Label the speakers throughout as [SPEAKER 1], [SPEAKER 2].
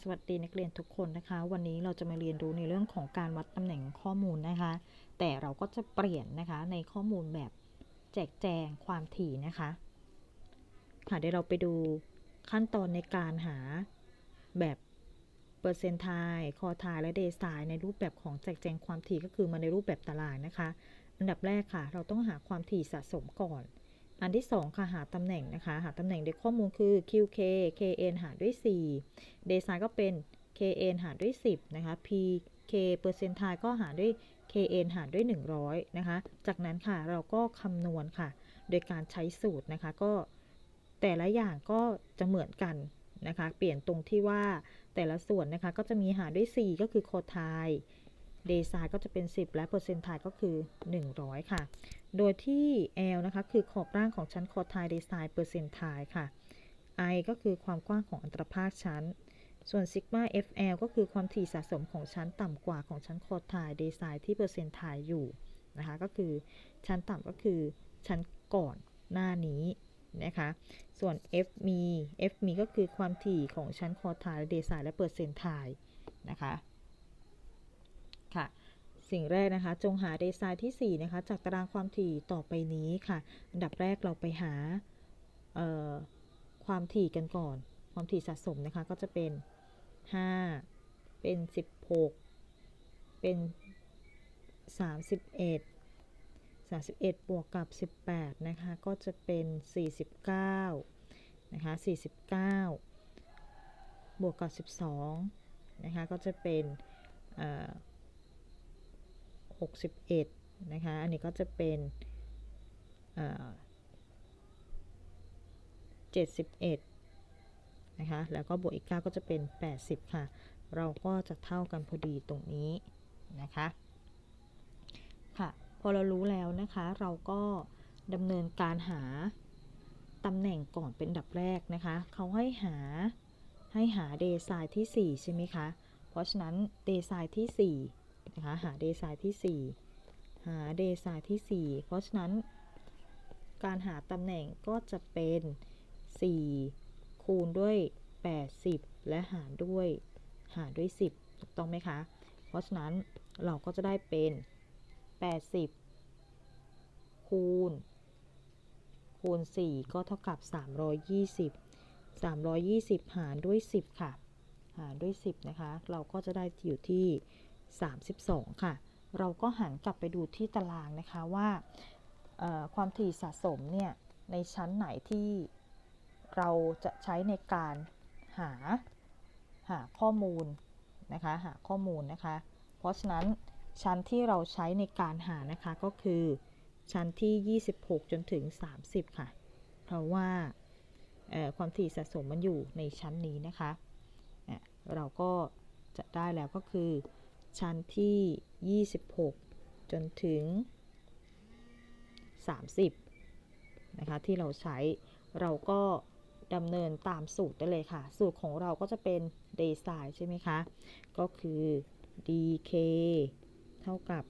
[SPEAKER 1] สวัสดีนักเรียนทุกคนนะคะ วันนี้เราจะมาเรียนรู้ในเรื่องของการวัดตำแหน่งข้อมูลนะคะ แต่เราก็จะเปลี่ยนนะคะในข้อมูลแบบแจกแจงความถี่นะคะ ค่ะเดี๋ยวเราไปดูขั้นตอนในการหาแบบเปอร์เซนต์ไทคอไทและเดซายในรูปแบบของแจกแจงความถี่ก็คือมาในรูปแบบตารางนะคะ อันดับแรกค่ะ เราต้องหาความถี่สะสมก่อน อันที่ 2 ค่ะ หาตำแหน่งนะคะ หาตำแหน่งโดยข้อมูลคือ QK KN หารด้วย4เดซายก็เป็น KN หารด้วย 10 นะคะ PK เปอร์เซนต์ไทก็หารด้วย KN หารด้วย 100 นะคะ จากนั้นค่ะเราก็คำนวณค่ะ โดยการใช้สูตรนะคะ ก็แต่ละอย่างก็จะเหมือนกันนะคะ เปลี่ยนตรงที่ว่าแต่ละส่วนนะคะ ก็จะมีหารด้วย 4 ก็คือโคไท เดซายก็จะเป็น 10 และเปอร์เซนต์ไทก็คือ 100 ค่ะ โดยที่ L นะคะ คือขอบร่างของชั้นคอไทเดซายเปอร์เซนต์ไทค่ะ I ก็คือความกว้างของอันตรภาคชั้น ส่วนซิกมา FL ก็คือความถี่สะสมของชั้นต่ำกว่าของชั้นคอไทเดซายที่เปอร์เซนต์ไทอยู่นะคะ ก็คือชั้นต่ำก็คือชั้นก่อนหน้านี้นะคะ ส่วน F มี F มีก็คือความถี่ของชั้นคอไทเดซายและเปอร์เซนต์ไทนะคะ สิ่งแรกนะคะ จงหาเดซายที่ 4 นะคะ จากตารางความถี่ต่อไปนี้ค่ะ อันดับแรกเราไปหาความถี่กันก่อน ความถี่สะสมนะคะ ก็จะเป็น 5 เป็น 16 เป็น 31 31 บวกกับ 18 นะคะ ก็จะเป็น 49 นะคะ 49 บวกกับ 12 นะคะ ก็จะเป็น 61 นะคะ อันนี้ก็จะเป็น71นะคะ แล้วก็บวกอีก 9 ก็จะเป็น 80 ค่ะ เราก็จะเท่ากันพอดีตรงนี้นะคะค่ะพอเรารู้แล้วนะคะ เราก็ดำเนินการหาตำแหน่งก่อนเป็นดับแรกนะคะ เขาให้หาให้หาเดซายที่ 4 ใช่ไหมคะ เพราะฉะนั้นเดซายที่ 4 นะคะหาเดซายที่ 4 หาเดซายที่ 4 เพราะฉะนั้น การหาตำแหน่งก็จะเป็น 4 คูณด้วย 80 และหารด้วยหารด้วย 10 ถูกต้องไหมคะ เพราะฉะนั้นเราก็จะได้เป็น 80 คูณ คูณ 4 ก็เท่ากับ 320 320 หารด้วย 10 ค่ะ หารด้วย 10 นะคะ เราก็จะได้อยู่ที่ 32 ค่ะ เราก็หันกลับไปดูที่ตารางนะคะว่าความถี่สะสมเนี่ยในชั้นไหนที่เราจะใช้ในการหาหาข้อมูลนะคะหาข้อมูลนะคะ เพราะฉะนั้นชั้นที่เราใช้ในการหานะคะก็คือชั้นที่ 26 จนถึง 30 ค่ะ เพราะว่าความถี่สะสมมันอยู่ในชั้นนี้นะคะ เราก็จะได้แล้วก็คือ ชั้นที่ 26 จนถึง 30 นะคะ ที่เราใช้เราก็ดำเนินตามสูตรได้เลยค่ะ สูตรของเราก็จะเป็น d a y s i z e ใช่ไหมคะ ก็คือ dk เท่ากับ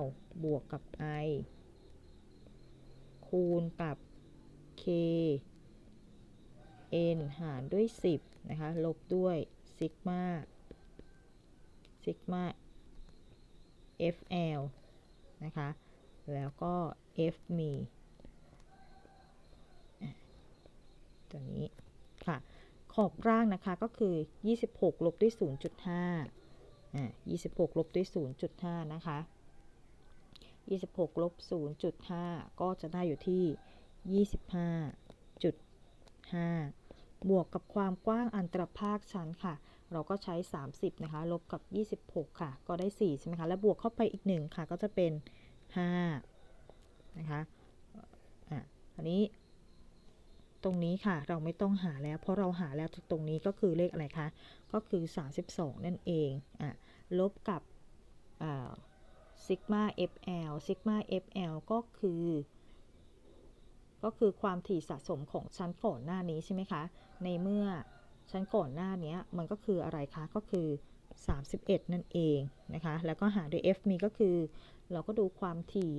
[SPEAKER 1] l บวกกับ i คูณกับ k n หารด้วย 10 นะคะ ลบด้วยซิกมา ซิกมา fl นะคะ แล้วก็ f มีตัวนี้ค่ะ ขอบร่างนะคะก็คือ 26 ลบด้วย 0.5อ่า26 ลบด้วย 0.5 นะคะ 26 ลบ 0.5 ก็จะได้อยู่ที่ 25.5 บวกกับความกว้างอันตรภาคชั้นค่ะ เราก็ใช้ 30 นะคะ ลบกับ 26 ค่ะ ก็ได้ 4 ใช่ไหมคะ แล้วบวกเข้าไปอีก 1 ค่ะ ก็จะเป็น 5 นะคะ อะ อันนี้ ตรงนี้ค่ะ เราไม่ต้องหาแล้ว เพราะเราหาแล้วตรงนี้ก็คือเลขอะไรคะ ก็คือ 32 นั่นเอง อะ ลบกับซิกมา FL ซิกมา FL ก็คือ ก็คือความถี่สะสมของชั้นก่อนหน้านี้ใช่ไหมคะ ในเมื่อ ชั้นก่อนหน้านี้มันก็คืออะไรคะ ก็คือ 31 นั่นเองนะคะ แล้วก็หาด้วย F มีก็คือ เราก็ดูความถี่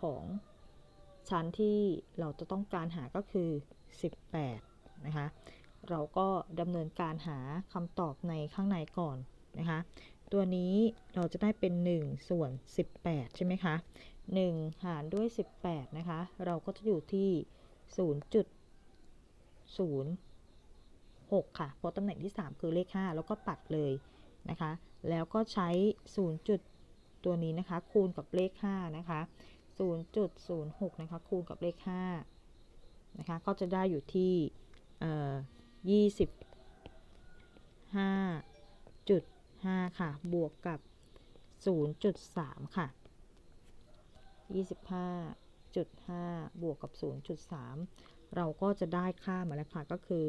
[SPEAKER 1] ของชั้นที่เราจะต้องการหาก็คือ 18 นะคะ เราก็ดำเนินการหาคำตอบในข้างในก่อนนะคะ ตัวนี้เราจะได้เป็น 1 ส่วน 18 ใช่ไหมคะ 1 หารด้วย 18 นะคะ เราก็จะอยู่ที่ 6 ค่ะ เพราะตำแหน่งที่ 3 คือเลข 5 แล้วก็ปัดเลยนะคะ แล้วก็ใช้ 0. จุดตัวนี้นะคะ คูณกับเลข 5 นะคะ 0.06 นะคะ คูณกับเลข 5 นะคะ ก็จะได้อยู่ที่เอ่อ25.5 ค่ะ บวกกับ 0.3 ค่ะ 25.5 บวกกับ 0.3 เราก็จะได้ค่ามาแล้วค่ะ ก็คือ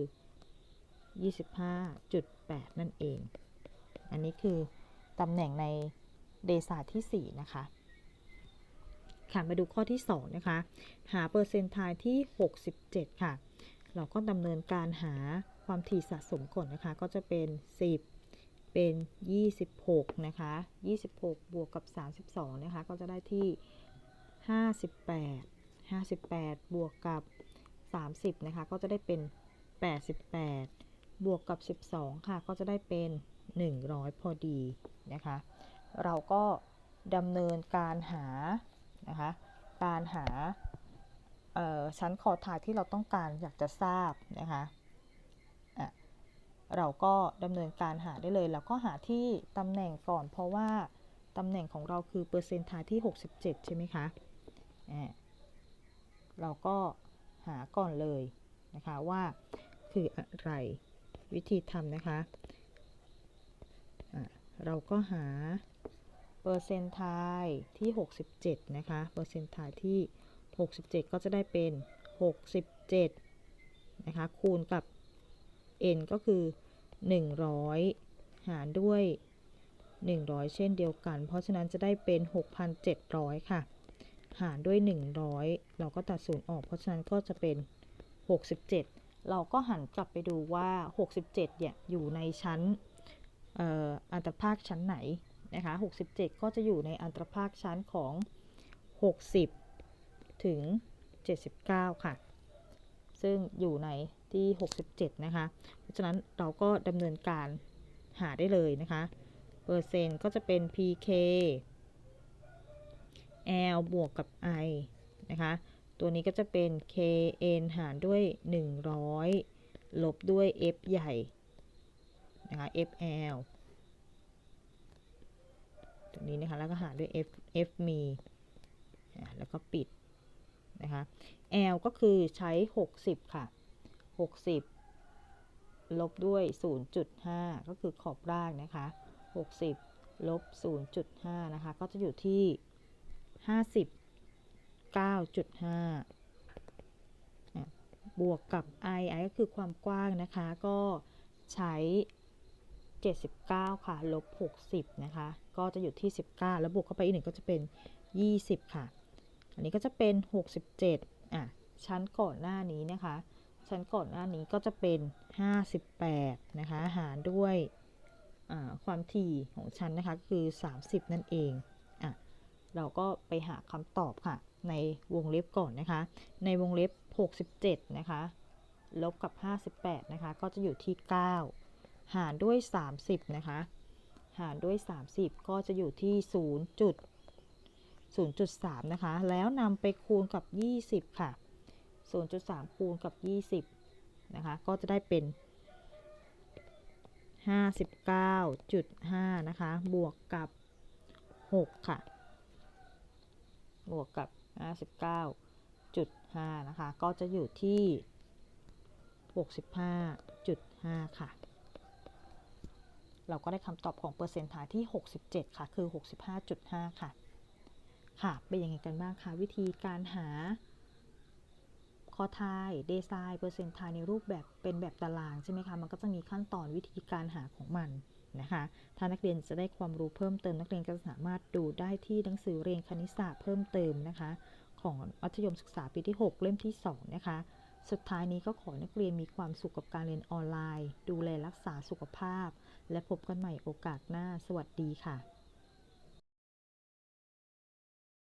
[SPEAKER 1] 25.8 นั่นเอง อันนี้คือตำแหน่งในเดซาที่ 4 นะคะ ค่ะ มาดูข้อที่ 2 นะคะ หาเปอร์เซนต์ไทายที่ 67 ค่ะ เราก็ดำเนินการหาความถี่สะสมก่อนนะคะ ก็จะเป็น 10 เป็น 26 นะคะ 26 บวกกับ 32 นะคะ ก็จะได้ที่ 58 58 บวกกับ 30 นะคะ ก็จะได้เป็น 88 บวกกับ 12 ค่ะ ก็จะได้เป็น 100 พอดีนะคะ เราก็ดำเนินการหานะคะ การหาชั้นคอทายที่เราต้องการอยากจะทราบนะคะะเราก็ดำเนินการหาได้เลยเราก็หาที่ตำแหน่งก่อน เพราะว่าตำแหน่งของเราคือเปอร์เซ็นต์ทายที่ 67 ใช่ไหมคะะเราก็หาก่อนเลยนะคะว่าคืออะไร วิธีทำนะคะะเราก็หาเปอร์เซนต์ไทยที่ 67 นะคะ เปอร์เซนต์ไทยที่ 67 ก็จะได้เป็น 67 นะคะ คูณกับ n ก็คือ 100 หารด้วย 100 เช่นเดียวกัน เพราะฉะนั้นจะได้เป็น 6,700 ค่ะ หารด้วย 100 เราก็ตัดศูนย์ออก เพราะฉะนั้นก็จะเป็น 67 เราก็หันกลับไปดูว่า 67 เนี่ย อยู่ในชั้นอันตรภาคชั้นไหนนะคะ 67 ก็จะอยู่ในอันตรภาคชั้นของ 60 ถึง 79 ค่ะ ซึ่งอยู่ในที่ 67 นะคะ เพราะฉะนั้นเราก็ดำเนินการหาได้เลยนะคะ เปอร์เซ็นต์ก็จะเป็น pk l บวกกับ i นะคะ ตัวนี้ก็จะเป็น kn หารด้วย 100 ลบด้วย f ใหญ่นะคะ fl ตรงนี้นะคะ แล้วก็หารด้วย f f มี แล้วก็ปิดนะคะ l ก็คือใช้ 60 ค่ะ 60 ลบด้วย 0.5 ก็คือขอบล่างนะคะ 60 ลบ 0.5 นะคะ ก็จะอยู่ที่ 9.5 บวกกับ i i ก็คือความกว้างนะคะ ก็ใช้ 79 ค่ะ ลบ 60 นะคะ ก็จะอยู่ที่ 19 แล้วบวกเข้าไปอีกหนึ่งก็จะเป็น 20 ค่ะ อันนี้ก็จะเป็น 67 อะ ชั้นก่อนหน้านี้นะคะ ชั้นก่อนหน้านี้ก็จะเป็น 58 นะคะ หารด้วยความถี่ของชั้นนะคะ คือ 30 นั่นเอง อะ เราก็ไปหาคำตอบค่ะ ในวงเล็บก่อนนะคะ ในวงเล็บ 67 นะคะ ลบกับ 58 นะคะ ก็จะอยู่ที่ 9 หารด้วย 30 นะคะ หารด้วย 30 ก็จะอยู่ที่ 0. 0.3 นะคะ แล้วนำไปคูณกับ 20 ค่ะ 0.3 คูณกับ 20 นะคะ ก็จะได้เป็น 59.5 นะคะ บวกกับ 6 ค่ะ บวกกับ 59.5 นะคะ ก็จะอยู่ที่ 65.5 ค่ะ เราก็ได้คำตอบของเปอร์เซ็นต์ทายที่ 67 ค่ะ คือ 65.5 ค่ะ ค่ะ เป็นยังไงกันบ้างคะวิธีการหาคอทายเดซายเปอร์เซ็นต์ทายในรูปแบบเป็นแบบตารางใช่ไหมคะ มันก็จะมีขั้นตอนวิธีการหาของมัน นะคะถ้านักเรียนจะได้ความรู้เพิ่มเติมนักเรียนก็สามารถดูได้ที่หนังสือเรียนคณิตศาสตร์เพิ่มเติมนะคะ ของมัธยมศึกษาปีที่ 6 เล่มที่ 2 นะคะ สุดท้ายนี้ก็ขอนักเรียนมีความสุขกับการเรียนออนไลน์ ดูแลรักษาสุขภาพ และพบกันใหม่โอกาสหน้า สวัสดีค่ะ